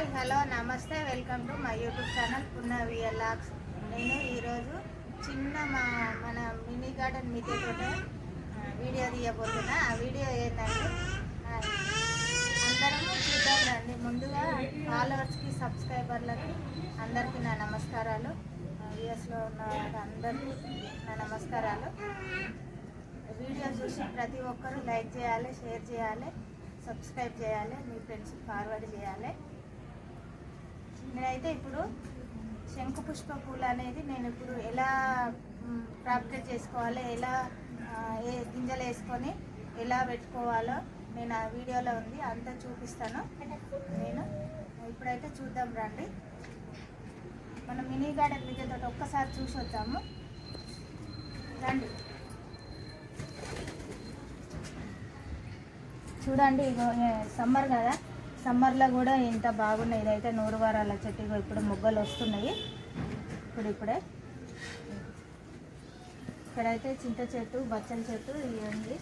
Hi hello నమస్తే welcome to my YouTube channel Punna vlogs నేను ఈరోజు చిన్న మా మన మినీ గార్డెన్ మిద్దెతో వీడియో తీయబోతున్నా. ఆ వీడియో ఏంటంటే అందరము చూద్దాం రండి. ముందుగా ఫాలోవర్స్కి సబ్స్క్రైబర్లకి అందరికీ నా నమస్కారాలు. యూఎస్లో ఉన్న అందరికీ నా నమస్కారాలు. వీడియో చూసి ప్రతి ఒక్కరూ లైక్ చేయాలి షేర్ చేయాలి సబ్స్క్రైబ్ చేయాలి మీ ఫ్రెండ్స్ ఫార్వర్డ్ చేయాలి. నేనైతే ఇప్పుడు శంకు పుష్ప పూలు అనేది నేను ఇప్పుడు ఎలా ప్రాక్టీస్ చేసుకోవాలి ఎలా ఏ గింజలు వేసుకొని ఎలా పెట్టుకోవాలో నేను ఆ వీడియోలో ఉంది అంతా చూపిస్తాను. నేను ఇప్పుడైతే చూద్దాం రండి. మనం మినీ గార్డెన్ విద్యతో ఒక్కసారి చూసి వద్దాము రండి. చూడండి ఇగో సమ్మర్ కదా. సమ్మర్లో కూడా ఇంత బాగున్నాయి. ఇదైతే నూరు వారాల చెట్టు ఇప్పుడు మొగ్గలు వస్తున్నాయి. ఇప్పుడు ఇప్పుడే. ఇక్కడైతే చింత చెట్టు బచ్చల చెట్టు ఇవి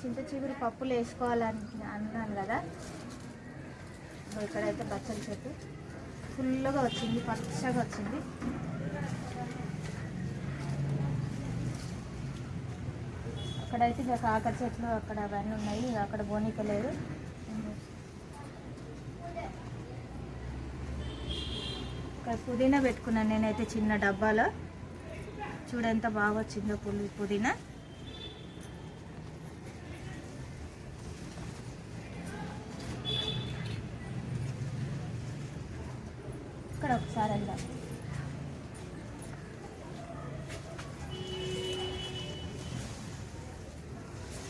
చింత చిగురు పప్పులు వేసుకోవాలని అన్నాను కదా. ఇక్కడైతే బచ్చల చెట్టు. ఫుల్గా వచ్చింది పచ్చగా వచ్చింది. అక్కడైతే ఇక కాకర చెట్లు అక్కడ అవన్నీ ఉన్నాయి. ఇక అక్కడ బోనిక లేదు. పుదీనా పెట్టుకున్నాను నేనైతే చిన్న డబ్బాలో. చూడెంత బాగా వచ్చిందో పులి పుదీనా. ఇక్కడ ఒకసారి వెళ్దాం.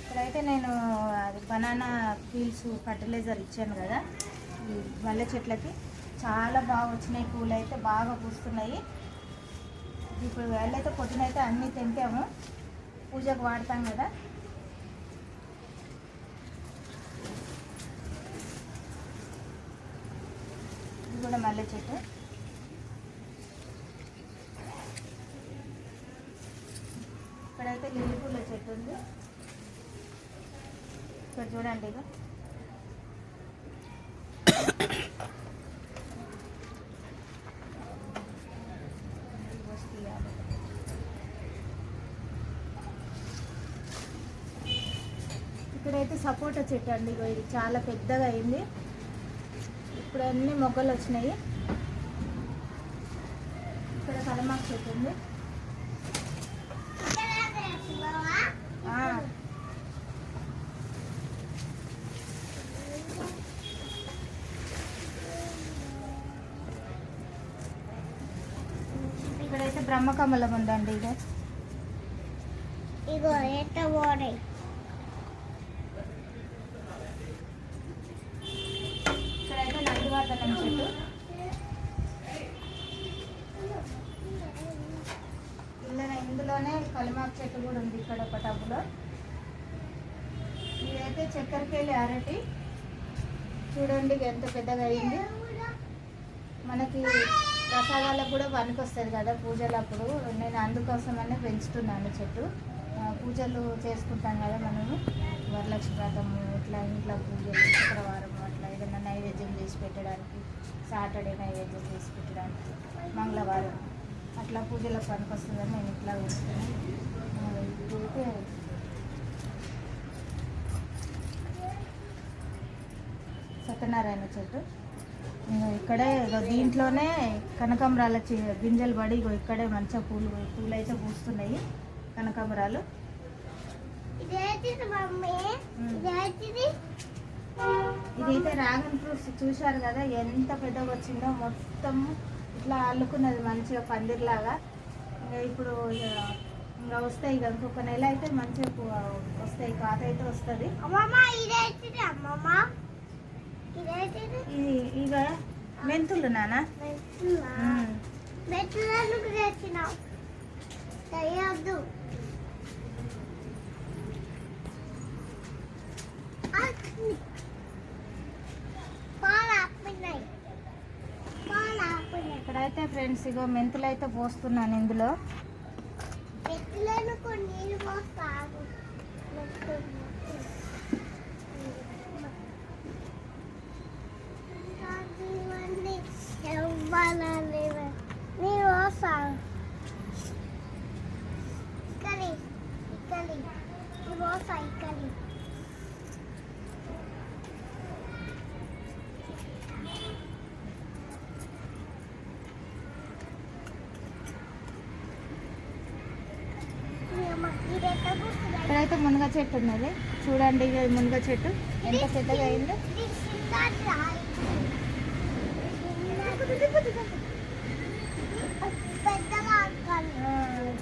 ఇక్కడైతే నేను అది బనానా పీల్స్ ఫర్టిలైజర్ ఇచ్చాను కదా ఈ మల్లె చెట్లకి. చాలా బాగా వచ్చినాయి పూలు అయితే బాగా పూస్తున్నాయి. ఇప్పుడు వెళ్ళైతే పొట్టినైతే అన్నీ తెంపాము. పూజకు వాడతాం కదా. ఇది కూడా మల్లె చెట్టు. ఇక్కడైతే లిల్లీ పూల చెట్టు ఉంది. ఇక్కడ చూడండి ఇక ఇక్కడైతే సపోటా చెట్టు అండి ఇది చాలా పెద్దగా అయింది. ఇప్పుడు అన్ని మొగ్గలు వచ్చినాయి. ఇక్కడ కలమాకు చెట్టు ఉంది. ఇక్కడైతే బ్రహ్మకమలం ఉందండి ఇక ఇగో ఎట్ట పోనీ ఇక్కడైతే చెట్టు ఇందులోనే కలిమాకు చెట్టు కూడా ఉంది ఇక్కడ ఒక టబ్బులో ఇదైతే చక్కెరకేళి అరటి. చూడండి ఎంత పెద్దగా అయింది. మనకి ప్రసాదాలకు కూడా పనికొస్తుంది కదా పూజలప్పుడు నేను అందుకోసమనే పెంచుతున్నాను చెట్టు. పూజలు చేసుకుంటాం కదా మనము. వరలక్ష్మి వ్రతము ఇట్లా ఇంట్లో పూజలు శుక్రవారం ఏదైనా నైవేద్యం చేసి పెట్టడానికి సాటర్డే నైవేద్యం చేసి పెట్టడానికి మంగళవారం అట్లా పూజలకు పనికొస్తుందని నేను ఇట్లా ఇప్పుడైతే సత్యనారాయణ చెట్టు ఇంకా ఇక్కడే దీంట్లోనే కనకాంబరాల గింజలు పడి ఇక్కడే మంచిగా పూలు పూలు అయితే పూస్తున్నాయి కనకాంబరాలు. ఇదైతే డ్రాగన్ ఫ్రూట్స్ చూశారు కదా ఎంత పెద్దగా వచ్చిందో మొత్తం ఇట్లా అల్లుకున్నది మంచిగా పందిర్లాగా. ఇంకా ఇప్పుడు ఇక వస్తాయి ఇక ఇంకొక నెల అయితే మంచిగా వస్తాయి కాత అయితే వస్తుంది. ఇది ఇక మెంతులు నానా? చేయొద్దు పాలు ఆపినాయి పాలు ఆపినాయి ఇక్కడైతే ఫ్రెండ్స్ ఇగో మెంతులు అయితే పోస్తున్నాను ఇందులో మెట్టులను కొన్ని నీళ్ళు పోస్తాగు మెట్టు మెట్టు. ఇంకా ఇవన్నీ ఇవ్వాలని నేను వస్తాను ఇక్కడి ఇక్కడి ఇవి వస్తా ఇక్కడి ఇదెక్కడ కూర్చుంది ఇక్కడైతే మునగ చెట్టు ఉన్నది. చూడండి ఇక మునగ చెట్టు ఎంత పెద్దగా అయిందో.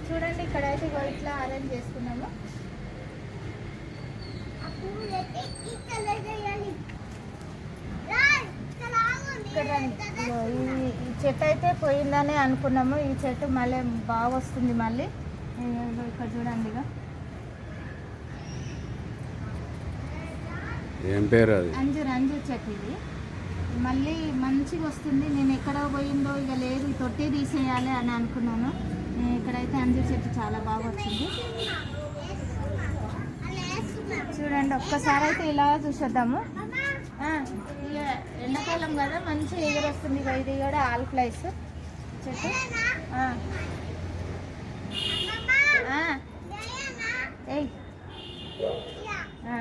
చూడండి ఇక్కడ ఇగో ఇట్లా అరేంజ్ చేసుకున్నాము. ఇక్కడ ఈ ఈ చెట్టు అయితే పోయిందని అనుకున్నాము. ఈ చెట్టు మళ్ళీ బాగా వస్తుంది మళ్ళీ. ఇక్కడ చూడండి ఇక ఏం పేరు అది? అంజూర్ అంజూర్ చెట్టు ఇది మళ్ళీ మంచిగా వస్తుంది. నేను ఎక్కడ పోయిందో ఇక లేదు. తొట్టి తీసేయాలి అని అనుకున్నాను. నేను ఇక్కడైతే అంజూర్ చెట్టు చాలా బాగా వచ్చింది. చూడండి ఒక్కసారి అయితే ఇలా చూసేద్దాము. ఇక ఎండాకాలం కదా మంచి ఎగురు వస్తుంది ఇక. ఇది కూడా ఆల్ ఫ్లైస్ చెట్టు. ఏయ్. ఆ.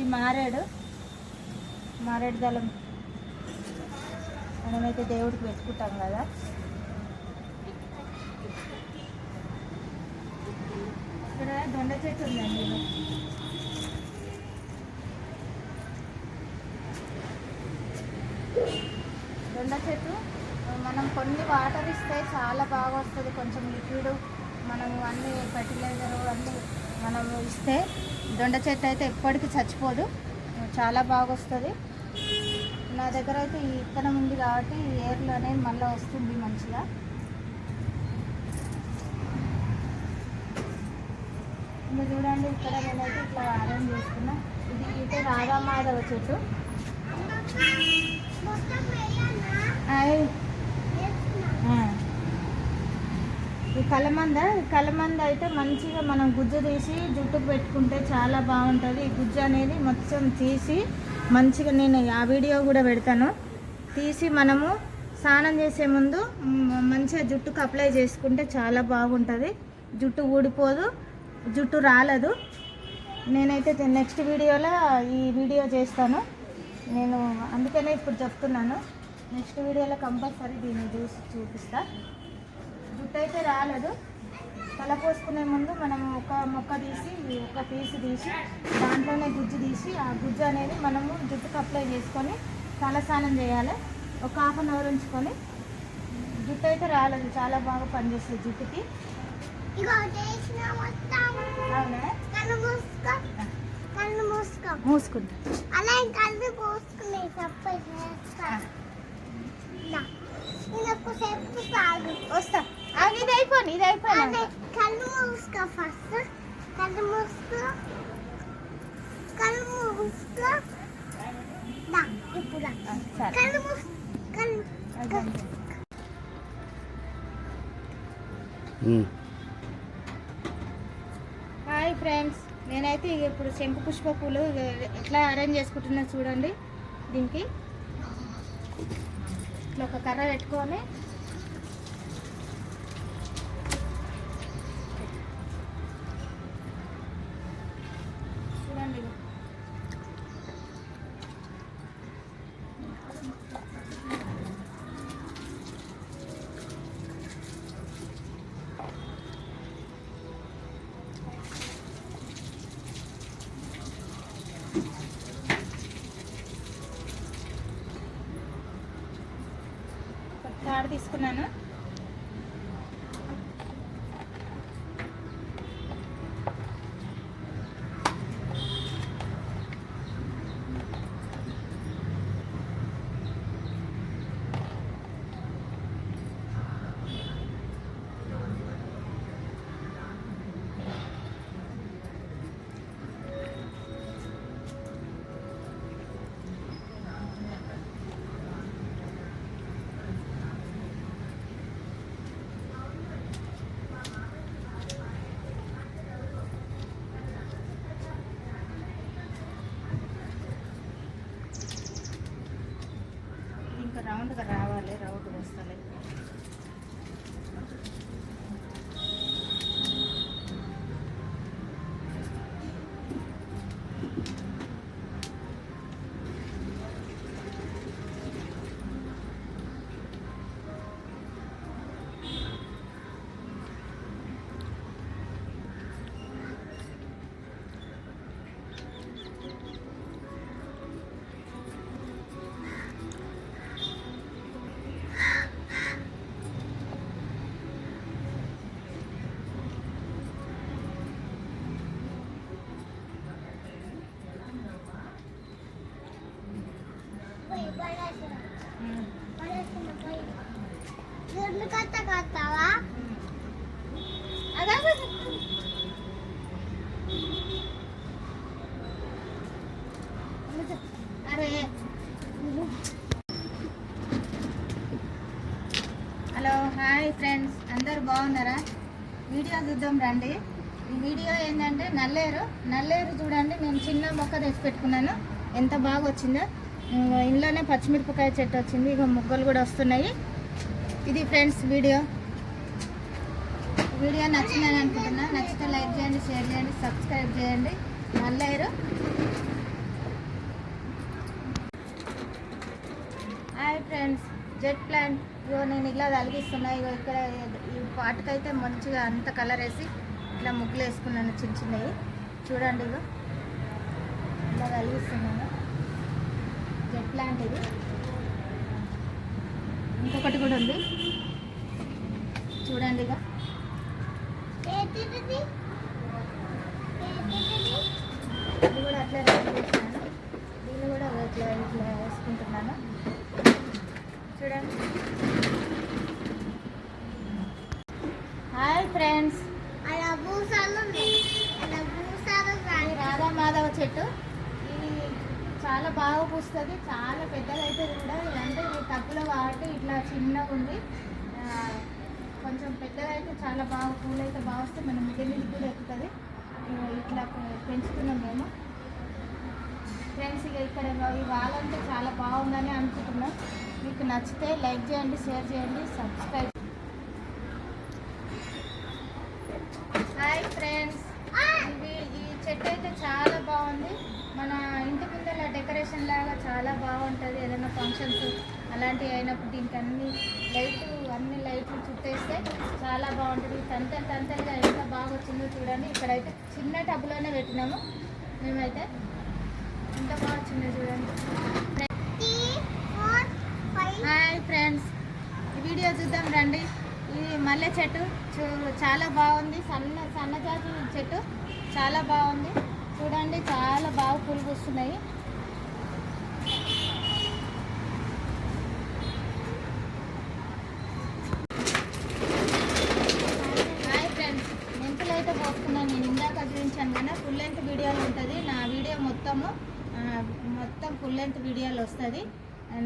ఇది మారేడు. మారేడు దళం. మనమైతే దేవుడికి పెట్టుకుంటాం కదా. ఇక్కడ దొండ చెట్టు ఉందండి దొండ చెట్టు. మనం కొన్ని వాటర్ ఇస్తే చాలా బాగా వస్తుంది. కొంచెం లిక్విడ్ మనం అన్ని ఫర్టిలైజర్ అన్నీ మనం ఇస్తే దొండ చెట్టు అయితే ఎప్పటికీ చచ్చిపోదు. చాలా బాగా వస్తుంది నా దగ్గర అయితే ఈ ఇత్తనం ఉంది కాబట్టి ఈ ఏర్లు అనేది మళ్ళీ వస్తుంది మంచిగా. ఇంకా చూడండి ఇక్కడ నేనైతే ఇట్లా అరేంజ్ చేసుకున్నా. ఇది ఇటు రాధామాధవ చెట్టు మొత్తం వేయాలా? ఆయ్. వేస్తున్నా. ఆ. ఈ కలమంద కలమంద అయితే మంచిగా మనం గుజ్జు తీసి జుట్టుకు పెట్టుకుంటే చాలా బాగుంటుంది. ఈ గుజ్జు అనేది మొత్తం తీసి మంచిగా నేను ఆ వీడియో కూడా పెడతాను. తీసి మనము స్నానం చేసే ముందు మంచిగా జుట్టుకు అప్లై చేసుకుంటే చాలా బాగుంటుంది. జుట్టు ఊడిపోదు జుట్టు రాలదు. నేనైతే నెక్స్ట్ వీడియోలో ఈ వీడియో చేస్తాను. నేను అందుకనే ఇప్పుడు చెప్తున్నాను. నెక్స్ట్ వీడియోలో కంపల్సరీ దీన్ని చూసి చూపిస్తాను జుట్టు అయితే రాలేదు. తల పోసుకునే ముందు మనం ఒక మొక్క తీసి ఒక పీసు తీసి దాంట్లోనే గుజ్జు తీసి ఆ గుజ్జు అనేది మనము జుట్టుకు అప్లై చేసుకొని తలస్నానం చేయాలి. ఒక హాఫ్ అన్ అవర్ ఉంచుకొని. జుట్టు అయితే రాలేదు. చాలా బాగా పనిచేస్తుంది జుట్టుకి. మూసుకుంటా. అలా కళ్ళు మూసుకునే తప్ప వస్తా. ఆగు, ఇది అయిపోయి ఇది అదే అయిపోయి కళ్ళు మూసుకో ఫస్ట్ కళ్ళు మూసుకో కళ్ళు మూసుకో ఇప్పుడు కళ్ళు మూసు కళ్ళు అదే. హాయ్ ఫ్రెండ్స్ నేనైతే ఇక ఇప్పుడు శంకు పుష్ప పూలు ఎట్లా అరేంజ్ చేసుకుంటున్నా చూడండి. దీనికి. ఇట్లా ఒక కర్ర పెట్టుకొని చూడండి ఇగో. ఒక తాడు తీసుకున్నాను. Hello hi friends. అందరు బాగున్నారా? వీడియో చూద్దాం రండి. ఈ వీడియో ఏంటంటే నల్లేరు. నల్లేరు చూడండి నేను చిన్న మొక్క తెచ్చి పెట్టుకున్నాను. ఎంత బాగా వచ్చిందో ఇంట్లోనే పచ్చిమిరపకాయ చెట్టు వచ్చింది. ఇక మొగ్గలు కూడా వస్తున్నాయి. ఇది ఫ్రెండ్స్ వీడియో. వీడియో నచ్చిందని అనుకుంటున్నా. నచ్చితే లైక్ చేయండి షేర్ చేయండి సబ్స్క్రైబ్ చేయండి. నల్లేరు హాయ్ ఫ్రెండ్స్. జెట్ ప్లాంట్ ఇగో నేను ఇలా తలిగిస్తున్నా. ఇగో ఇక్కడ ఈ పాటకైతే మంచిగా అంత కలర్ వేసి ఇట్లా ముగ్గులు వేసుకున్నాను చిన్న చిన్నవి. చూడండి ఇగో. ఇలా తలిగిస్తున్నాను. జెట్ ప్లాంట్ ఇది. ఇంకొకటి కూడా ఉంది. చూడండి ఇక. ఇది కూడా అట్లా రెడీ చేస్తున్నాను దీన్ని కూడా ఇట్లా ఇట్లా వేసుకుంటున్నాను. చూడండి. Hi friends. రాధా మాధవ చెట్టు. చాలా బాగా పూస్తుంది. చాలా పెద్దగా అయితే కూడా. అంటే ఇది తక్కువలో కాబట్టి ఇట్లా చిన్నగా ఉంది. కొంచెం పెద్దగా అయితే చాలా బాగా పూలు అయితే బాగా వస్తే మనం మిడిల్ కూడా ఎక్కుతుంది. ఇట్లా పెంచుతున్నాం మేము. ఫ్రెండ్స్ ఇక ఇక్కడ ఈ వాళ్ళంటే చాలా బాగుందని అనుకుంటున్నాం. మీకు నచ్చితే లైక్ చేయండి షేర్ చేయండి సబ్స్క్రైబ్ హాయ్ ఫ్రెండ్స్. చెట్టు అయితే చాలా బాగుంది. మన ఇంటి ముందర డెకరేషన్ లాగా చాలా బాగుంటుంది. ఏదైనా ఫంక్షన్స్ అలాంటివి అయినప్పుడు దీనికి అన్ని లైట్ అన్ని లైట్లు చుట్టేస్తే చాలా బాగుంటుంది. తంతలు తంతలుగా ఎంత బాగా వచ్చిందో చూడండి. ఇక్కడైతే చిన్న టబ్లోనే పెట్టినాము. మేమైతే ఎంత బాగా వచ్చిందో చూడండి. హాయ్ ఫ్రెండ్స్ ఈ వీడియో చూద్దాం రండి. ఈ మల్లె చెట్టు చూ- చాలా బాగుంది. సన్న సన్నజాతి చెట్టు చాలా బాగుంది. చూడండి చాలా బాగా పూలు పూస్తున్నాయి హాయ్ ఫ్రెండ్స్ మెంతులు అయితే పోసుకున్నాను. నేను ఇందాక చూపించాను కదా ఫుల్ లెంత్ వీడియోలు ఉంటుంది. నా వీడియో మొత్తము మొత్తం ఫుల్ లెంత్ వీడియోలు వస్తుంది.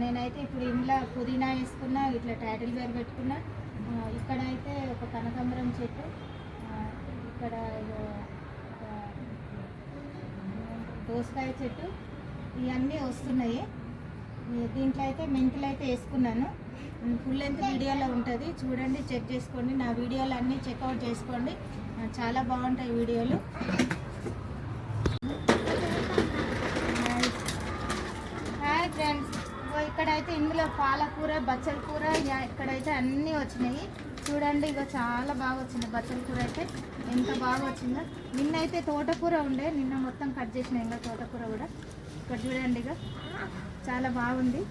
నేనైతే ఇప్పుడు ఇంట్లో పుదీనా వేసుకున్నా ఇట్లా టైటిల్ పేరు పెట్టుకున్నా. ఇక్కడ అయితే ఒక కనకాంబరం చెట్టు. ఇక్కడ దోసకాయ చెట్టు. ఇవన్నీ వస్తున్నాయి. దీంట్లో అయితే మెంతులు అయితే వేసుకున్నాను. ఫుల్ లెంత్ వీడియోలో ఉంటుంది. చూడండి చెక్ చేసుకోండి. నా వీడియోలు అన్నీ చెక్అవుట్ చేసుకోండి. చాలా బాగుంటాయి వీడియోలు. హాయ్ ఫ్రెండ్స్ ఇక్కడైతే ఇందులో పాలకూర బచ్చల కూర ఇక్కడైతే అన్నీ వచ్చినాయి. చూడండి ఇక చాలా బాగా వచ్చింది బచ్చల కూర అయితే. ఎంత బాగా వచ్చిందో. నిన్న అయితే తోటకూర ఉండే. నిన్న మొత్తం కట్ చేసిన ఇంకా తోటకూర కూడా. ఇక్కడ చూడండి ఇక చాలా బాగుంది.